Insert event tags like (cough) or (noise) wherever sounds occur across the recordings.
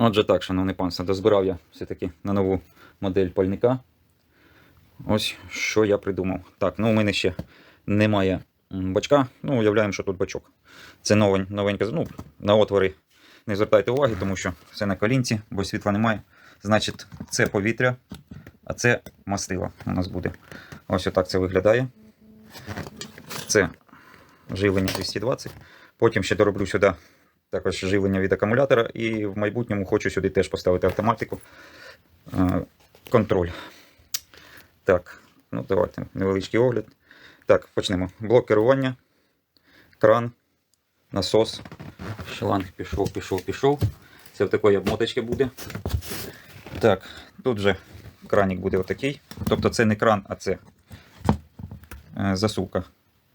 Отже так, шановне панство, дозбирав я все-таки на нову модель пальника. Ось що я придумав. Так, ну у мене ще немає бачка. Ну, уявляємо, що тут бачок. Це новень, новеньке. Ну, на отвори не звертайте уваги, тому що все на колінці, бо світла немає. Значить, це повітря, а це мастило у нас буде. Ось отак це виглядає. Це живлення 220. Потім ще дороблю сюди також живлення від акумулятора. І в майбутньому хочу сюди теж поставити автоматику. Е, Контроль. Так, ну давайте невеличкий огляд. Так, почнемо. Блок керування, кран, насос. Шланг пішов, пішов, пішов. Це в такої обмоточки буде. Так, тут же кранік буде отакий. Тобто це не кран, а це е, засувка.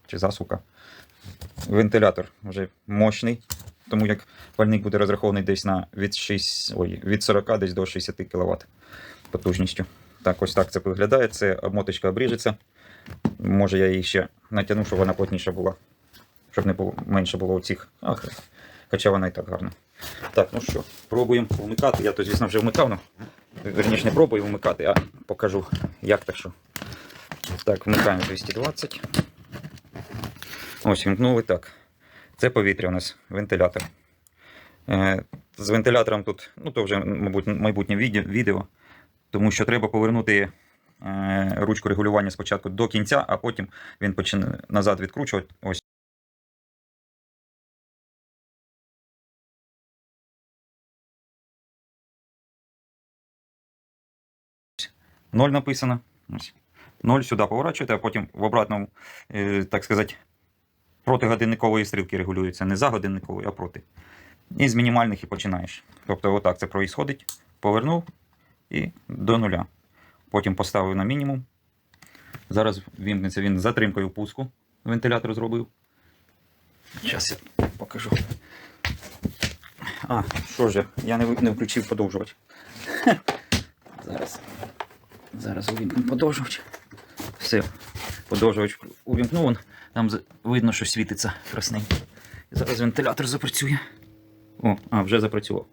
Чи засука. Вентилятор вже мощний, тому як пальник буде розрахований десь на від, 6, ой, від 40 десь до 60 кВт потужністю. Так, ось так це виглядає. Це обмоточка обріжеться. Може я її ще натягну, щоб вона плотніша була. Щоб не було, менше було оцих. Ах, хоча вона і так гарна. Так, ну що, пробуємо вмикати. Я то, звісно, вже вмикав, ну, верніше не пробую вмикати, а покажу, як так що. Так, вмикаємо 220. Ось, вімкнули так. Це повітря у нас, вентилятор. Е, з вентилятором тут, ну то вже, мабуть, майбутнє відео, тому що треба повернути е, ручку регулювання спочатку до кінця, а потім він почне назад відкручувати. Ось. Ноль написано. Ноль сюди поворачуєте, а потім в обратному, е, так сказати, проти годинникової стрілки регулюється. Не за годинниковою, а проти. І з мінімальних і починаєш. Тобто, отак це проїсходить. Повернув і до нуля. Потім поставив на мінімум. Зараз вімкнеться він затримкою пуску. Вентилятор зробив. Зараз я покажу. А, що ж, я- не, не включив подовжувач. (laughs) Зараз. Зараз увімкну подовжувач. Все. Подовжувач увімкнув. Там видно, що світиться красненько. Зараз вентилятор запрацює. О, а, вже запрацював.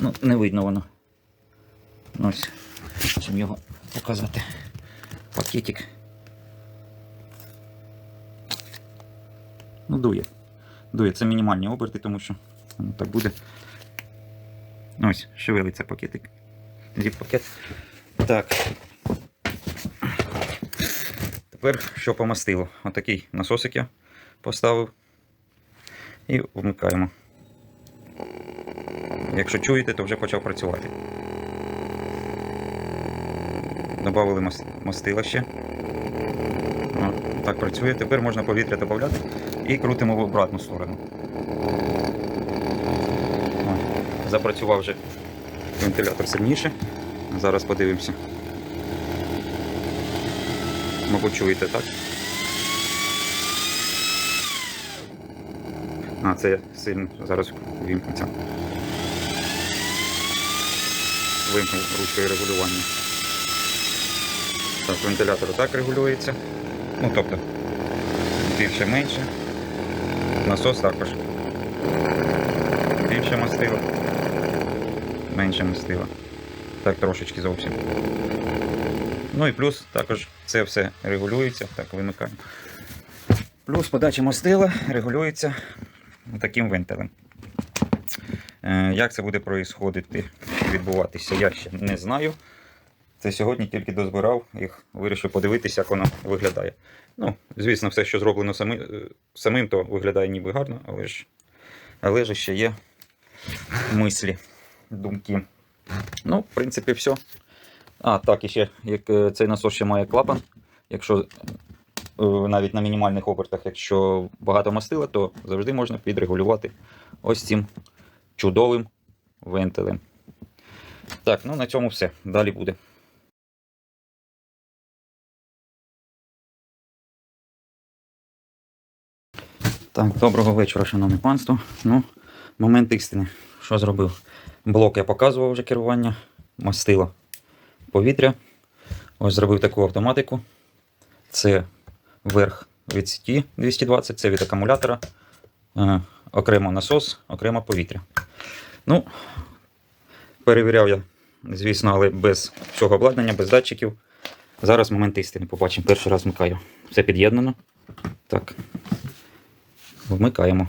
Ну, не видно воно. Ось. Чим його показати. Пакетик. Ну, дує. Дує. Це мінімальні оберти, тому що воно так буде. Ось, шевелиться пакетик. Зіп пакет. Так. Тепер що по мастилу? Отакий насосик я поставив. І вмикаємо. Якщо чуєте, то вже почав працювати. Добавили мастила ще. О, так працює. Тепер можна повітря додати і крутимо в обратну сторону. О, запрацював вже вентилятор сильніше. Зараз подивимося. Мабуть, чуєте, так? А, це сильно зараз вимкнеться. Вимкнув ручкою регулювання. Так, вентилятор так регулюється. Ну, тобто, більше менше. Насос також. Більше мастила. Менше мастила. Так, трошечки зовсім. Ну і плюс також це все регулюється. Так, вимикаємо. Плюс подача мастила регулюється таким вентилем. Е, Як це буде происходити, відбуватися, я ще не знаю. Це сьогодні тільки дозбирав їх, вирішив подивитися, як воно виглядає. Ну, звісно, все, що зроблено сами, е, самим, то виглядає ніби гарно, але ж, але ж ще є мислі, думки. Ну, в принципі, все. А, так, і ще, як е, цей насос ще має клапан. Якщо е, навіть на мінімальних обертах, якщо багато мастила, то завжди можна підрегулювати ось цим чудовим вентилем. Так, ну на цьому все. Далі буде. Так, доброго вечора, шановне панство. Ну, момент істини. Що зробив? Блок я показував вже керування, мастило повітря. Ось зробив таку автоматику. Це верх від сіті 220, це від акумулятора. Е, окремо насос, окремо повітря. Ну, Перевіряв я, звісно, але без цього обладнання, без датчиків. Зараз момент істини. Побачимо. Перший раз вмикаю. Все під'єднано. Так. Вмикаємо.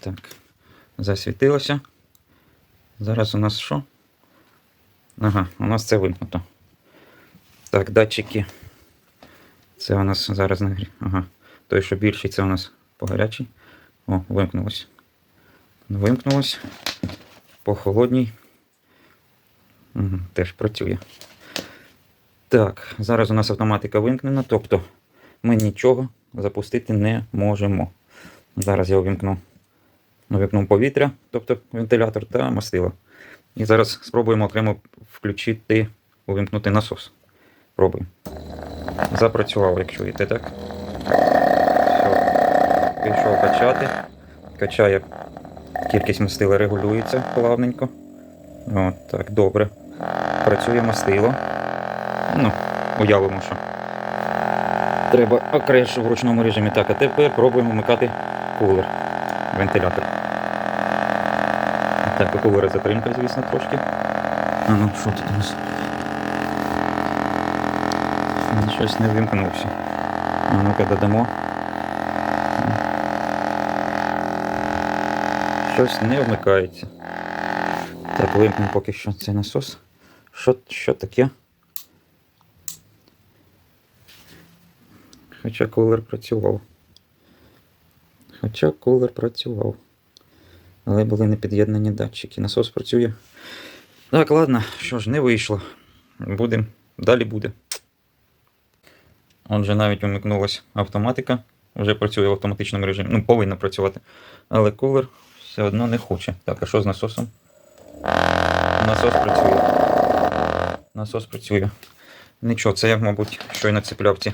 Так. Засвітилося. Зараз у нас що? Ага, у нас це вимкнуто. Так, датчики. Це у нас зараз нагрі. Ага. Той, що більший, це у нас по гарячий. О, вимкнулось. Вимкнулось. По холодній. Угу, теж працює. Так, зараз у нас автоматика вимкнена, тобто ми нічого запустити не можемо. Зараз я увімкну, увімкну повітря, тобто вентилятор та мастило. І зараз спробуємо окремо включити, увімкнути насос. Пробуємо. Запрацював, як чуєте, так? Все. Пішов качати. Качає кількість мастила регулюється плавненько. От, так, добре. Працює мастило. Ну, уявимо, що. Треба окрешу в ручному режимі. Так, а тепер пробуємо вмикати кулер. Вентилятор. Так, у кулера затримка, звісно, трошки. А ну, що тут у нас? Щось не вимкнувся. А ну-ка додамо. Щось не вмикається. Так, вимкнемо поки що цей насос. Що, що таке? Хоча кулер працював. Хоча кулер працював. Але були не під'єднані датчики. Насос працює. Так, ладно, що ж, не вийшло. Будем. Далі буде. Отже, навіть вмикнулася автоматика. Вже працює в автоматичному режимі. Ну, повинна працювати. Але кулер все одно не хоче. Так, а що з насосом? Насос працює. Насос працює. Нічого, це я, мабуть, щойно цепляв ці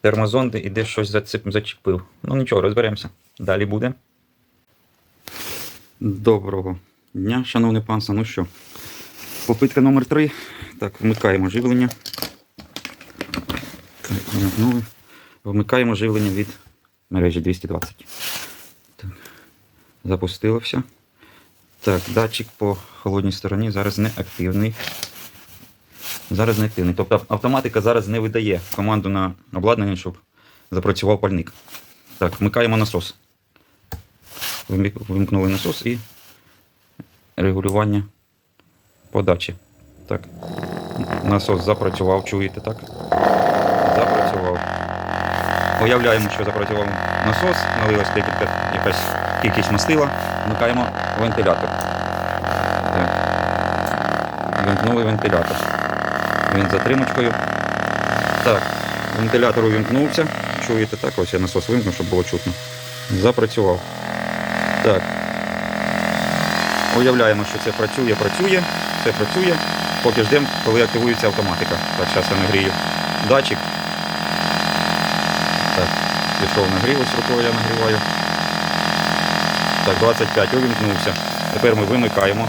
термозонди і десь щось зачепив. Ну нічого, розберемося. Далі буде. Доброго дня, шановне панство. Ну що, попитка номер 3 Так, вмикаємо живлення. Так, вмикнули. Вмикаємо живлення від мережі 220. Так. Запустило. Так, датчик по холодній стороні зараз не активний. Зараз не активний. Тобто автоматика зараз не видає команду на обладнання, щоб запрацював пальник. Так, вмикаємо насос. Вимкнули насос і регулювання подачі. Так. Насос запрацював, чуєте, так? Запрацював. Уявляємо, що запрацював насос, налилась декілька, якась кількість мастила, вмикаємо вентилятор. Так. Вимкнули вентилятор. Він затримочкою. Так, вентилятор увімкнувся. Чуєте, так? Ось я насос вимкнув, щоб було чутно. Запрацював. Так. Уявляємо, що це працює, працює, все працює. Поки ждемо, коли активується автоматика. Так, зараз я нагрію датчик. Так, пішов нагрів, ось рукою я нагріваю. Так, 25 увімкнувся. Тепер ми вимикаємо.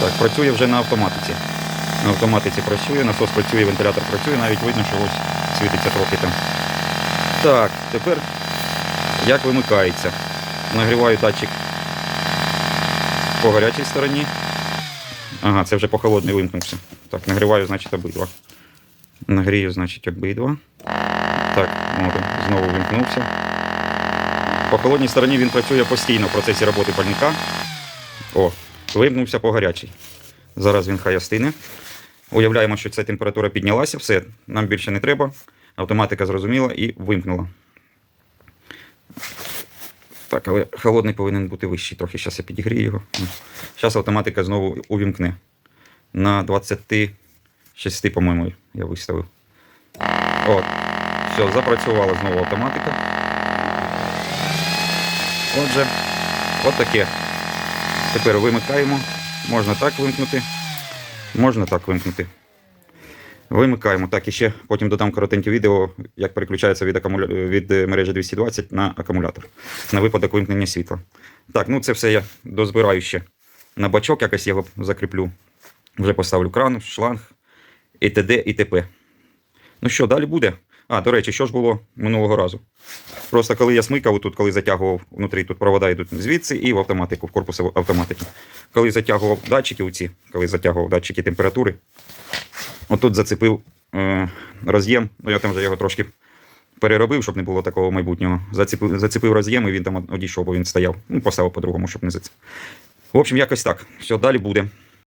Так, працює вже на автоматиці. На автоматиці працює, насос працює, вентилятор працює, навіть видно, що ось світиться трохи там. Так, тепер як вимикається. Нагріваю датчик по гарячій стороні. Ага, це вже по холодний вимкнувся. Так, нагріваю, значить, обидва. Нагрію, значить, обидва. Так, от, знову вимкнувся. По холодній стороні він працює постійно в процесі роботи пальника. О, вимкнувся по гарячій. Зараз він хай остине. Уявляємо, що ця температура піднялася, все, нам більше не треба. Автоматика зрозуміла і вимкнула. Так, але холодний повинен бути вищий. Трохи зараз я підігрію його. Зараз автоматика знову увімкне. На 26, по-моєму, я виставив. От. Все, запрацювала знову автоматика. Отже, от. Тепер вимикаємо. Можна так вимкнути. Можна так вимкнути. Вимикаємо. Так, і ще потім додам коротеньке відео, як переключається від, акумуля... від е, мережі 220 на акумулятор на випадок вимкнення світла. Так, ну це все я дозбираю ще на бачок, якось його закріплю. Вже поставлю кран, шланг, і т.д. і т.п. Ну що, далі буде? А, до речі, що ж було минулого разу? Просто коли я смикав тут, коли затягував внутрі, тут провода йдуть звідси і в автоматику, в корпус автоматики. Коли затягував датчики, оці, коли затягував датчики температури, отут зацепив е, роз'єм. Ну, я там вже його трошки переробив, щоб не було такого майбутнього. Зацепив, зацепив роз'єм і він там одійшов, бо він стояв. Ну, поставив по-другому, щоб не зацепив. В общем, якось так. Все, далі буде.